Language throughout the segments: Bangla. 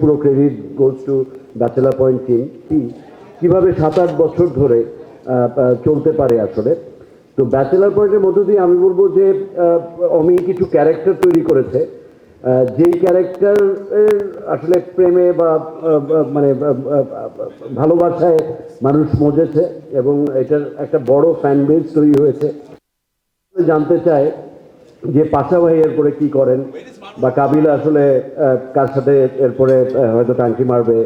পুরো credit goes to Bachelor Point team কীভাবে সাত আট বছর ধরে চলতে পারে আসলে? তো ব্যাচেলার পয়েন্টের মধ্য দিয়ে আমি বলব যে অমি কিছু ক্যারেক্টার তৈরি করেছে। যেই ক্যারেক্টার আসলে প্রেমে বা মানে ভালোবাসায় মানুষ মজেছে এবং এটার একটা বড় ফ্যান বেস তৈরি হয়েছে। জানতে চায় যে পাশা ভাই এরপরে কি করেন? বা কাবিলা আসলে কার সাথে এরপরে হয়তো টাঙ্কি মারবে?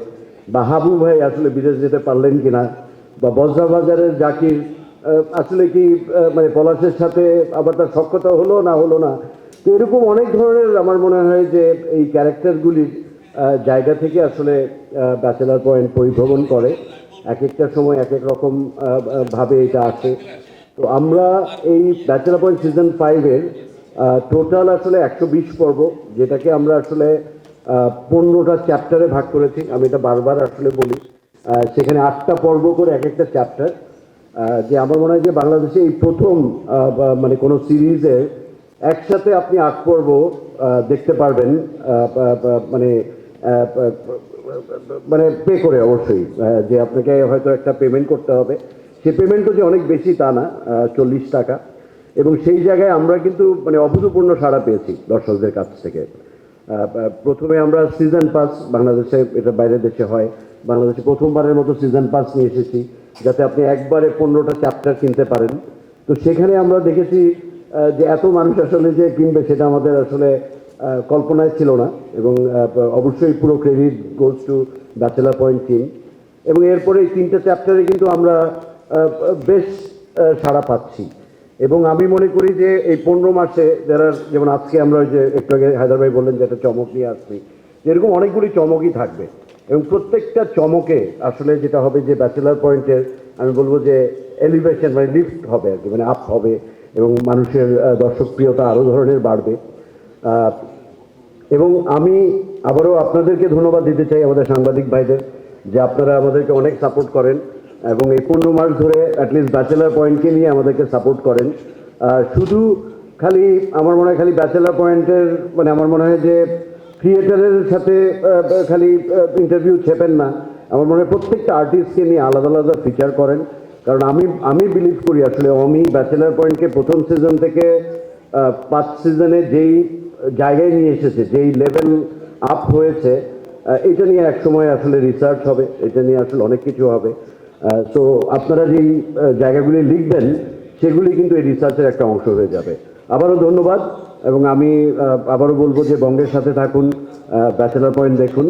বা হাবু ভাই আসলে বিদেশ যেতে পারলেন কিনা? বা বজরা বাজারের জাকির আসলে কি মানে পলাশের সাথে আবার তার সক্ষতা হলো না হলো না? তো এরকম অনেক ধরনের আমার মনে হয় যে এই ক্যারেক্টারগুলির জায়গা থেকে আসলে ব্যাচেলার পয়েন্ট পরিভ্রমণ করে। এক একটা সময় এক এক রকম ভাবে এটা আসে। তো আমরা এই ব্যাচেলার পয়েন্ট সিজন ফাইভের টোটাল আসলে একশো বিশ পর্ব, যেটাকে আমরা আসলে পনেরোটা চ্যাপ্টারে ভাগ করেছি। আমি এটা বারবার আসলে বলি। সেখানে আটটা পর্ব করে এক একটা চ্যাপ্টার যে আমার মনে হয় যে বাংলাদেশে এই প্রথম মানে কোনো সিরিজের একসাথে আপনি আট পর্ব দেখতে পারবেন মানে মানে পে করে অবশ্যই যে আপনাকে হয়তো একটা পেমেন্ট করতে হবে। সে পেমেন্টও যে অনেক বেশি তা না চল্লিশ টাকা। এবং সেই জায়গায় আমরা কিন্তু মানে অভূতপূর্ণ সাড়া পেয়েছি দর্শকদের কাছ থেকে। প্রথমে আমরা সিজন পাস বাংলাদেশে এটা বাইরের দেশে হয়। বাংলাদেশে প্রথমবারের মতো সিজন পাস নিয়ে এসেছি, যাতে আপনি একবারে পনেরোটা চ্যাপ্টার কিনতে পারেন। তো সেখানে আমরা দেখেছি যে এত মানুষ আসলে যে কিনবে সেটা আমাদের আসলে কল্পনায় ছিল না। এবং অবশ্যই পুরো credit goes to Bachelor Point team এবং এরপরে এই তিনটে চ্যাপ্টারে কিন্তু আমরা বেশ সাড়া পাচ্ছি। এবং আমি মনে করি যে এই পনেরো মাসে যারা, যেমন আজকে আমরা যে একটু আগে হায়দার ভাই বললেন যে একটা চমক নিয়ে আসছি এরকম অনেকগুলি চমকই থাকবে। এবং প্রত্যেকটা চমকে আসলে যেটা হবে যে ব্যাচেলার পয়েন্টের আমি বলব যে এলিভেশন মানে লিফট হবে আর কি মানে আপ হবে এবং মানুষের দর্শকপ্রিয়তা আরও ধরনের বাড়বে। এবং আমি আবারও আপনাদেরকে ধন্যবাদ দিতে চাই আমাদের সাংবাদিক ভাইদের, যে আপনারা আমাদেরকে অনেক সাপোর্ট করেন। এবং এই পনেরো মাস ধরে অ্যাটলিস্ট ব্যাচেলার পয়েন্টকে নিয়ে আমাদেরকে সাপোর্ট করেন। শুধু খালি, আমার মনে হয় খালি ব্যাচেলার পয়েন্টের মানে আমার মনে হয় যে থিয়েটারের সাথে খালি ইন্টারভিউ ছেপেন না। আমার মনে হয় প্রত্যেকটা আর্টিস্টকে নিয়ে আলাদা আলাদা ফিচার করেন। কারণ আমি আমি বিলিভ করি আসলে আমি ব্যাচেলার পয়েন্টকে প্রথম সিজন থেকে পাঁচ সিজনে যেই জায়গায় নিয়ে এসেছে, যেই লেভেল আপ হয়েছে এটা নিয়ে এক সময় আসলে রিসার্চ হবে, এটা নিয়ে আসলে অনেক কিছু হবে। তো আপনারা যেই জায়গাগুলি লিখবেন, সেগুলি কিন্তু এই রিসার্চের একটা অংশ হয়ে যাবে। আবারও ধন্যবাদ, এবং আমি আবারও বলব যে বঙ্গের সাথে থাকুন ব্যাচেলার পয়েন্ট দেখুন।